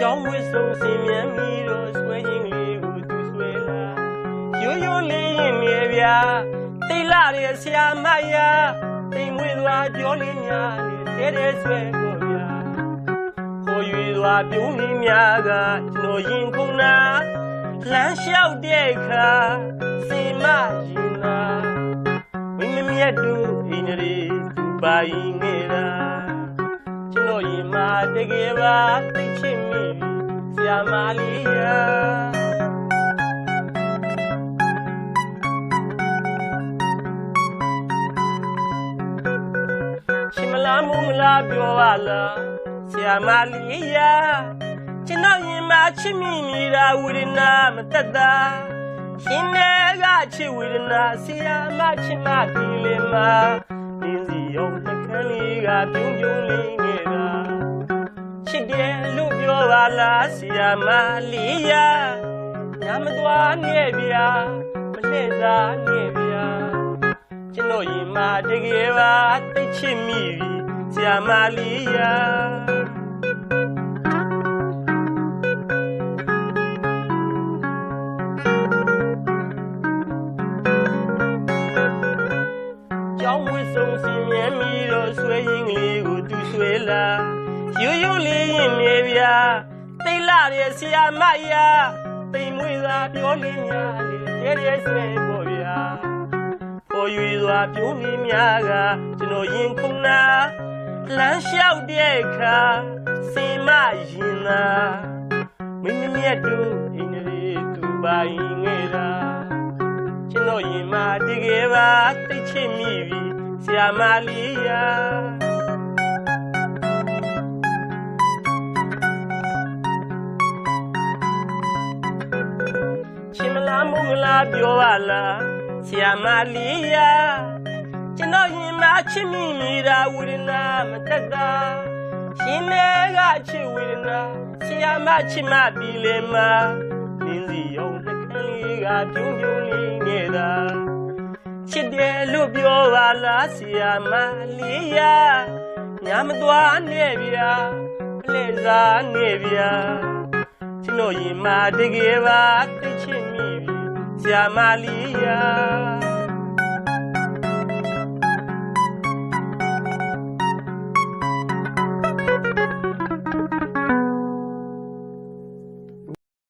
ဆုံးစင်မြန်မီတော့ဆွဲရင်လေးကိုသူဆွဲလာရိုးရိုးလေးရင်နေဗျာတိတ်လာတဲ့ဆရာမယာတိမ်မွေသွားပြောလေးများလေတဲတဲဆွဲကိုဗျာခေါ်ရွေသွားပြုံးလေးများကကျွန်တော်ရင်ခုန်နာလမ်းလျှောက်တဲ့အခါစီမရင်နာမင်းမမြတ်တို့အင်းရီသူပိုင်နေတာကျွန်တော်ရင်မာ တကယ်ပါသိချင်မိဆရာမလေးယာရှင်မလားမူမလားပြောပါလားဆရာမလေးယာကျွန်တော်ရင်မချစ်မိနေတာဝေဒနာမတက်တာရှင်တွေကချစ်ဝေဒနာဆရာမချစ်မဒီလေမနင်းစီအောင်တခန်းလေးကပြုံးပြုံးလေး နေတာချစ်တယ်လို့ပြောပါလားဆရာမလေးယာညမသွားနဲ့ဗျာမလှည့်စားနဲ့ဗျာကျွန်တော်ရင်မာတကယ်ပါသိချစ်မိပြီဆရာမလေးယာကျောင်းဝစ်ဆုံးစင်မြဲမီတော့ဆွဲရင်ကလေးကိုသူဆွဲလာ ရိုးရိုးလေးရင်နေဗျာသိလာတဲ့ဆရာမယာတိမ်မွေသာပြောလေးများလေတဲတဲဆွဲပေါ်ဗျာပေါ်ရွေစွာပြုံးနေများကကျွန်တော်ရင်ခုန်နာလမ်းလျှောက်တဲ့အခါစေမရင်နာမင်းမမြတ်တို့အင်းလေးသူပိုင်ငယ်တာကျွန်တော်ရင်မာတကယ်ပါသိချစ်မိပြီဆရာမလေးယာရှ လားမုံမလားပြောပါလားဆရာမလေးယာကျွန်တော်ရင်မချစ်မိနေတာဝေဒနာမတက်တာရှင်တွေကချစ်ဝေဒနာဆရာမချစ်မပြီလေမနင်းစီအောင်နှကန်းလေးကပြုံးပြုံးလေးနေတာချစ်တယ်လို့ပြောပါလားဆရာမလေးယာညမသွားနဲ့ဗျာလှည့်စားနဲ့ဗျာကျွန်တော်ရင်မာတကယ်ပါသိချင်မိ ပြီဆရာမလေးယာ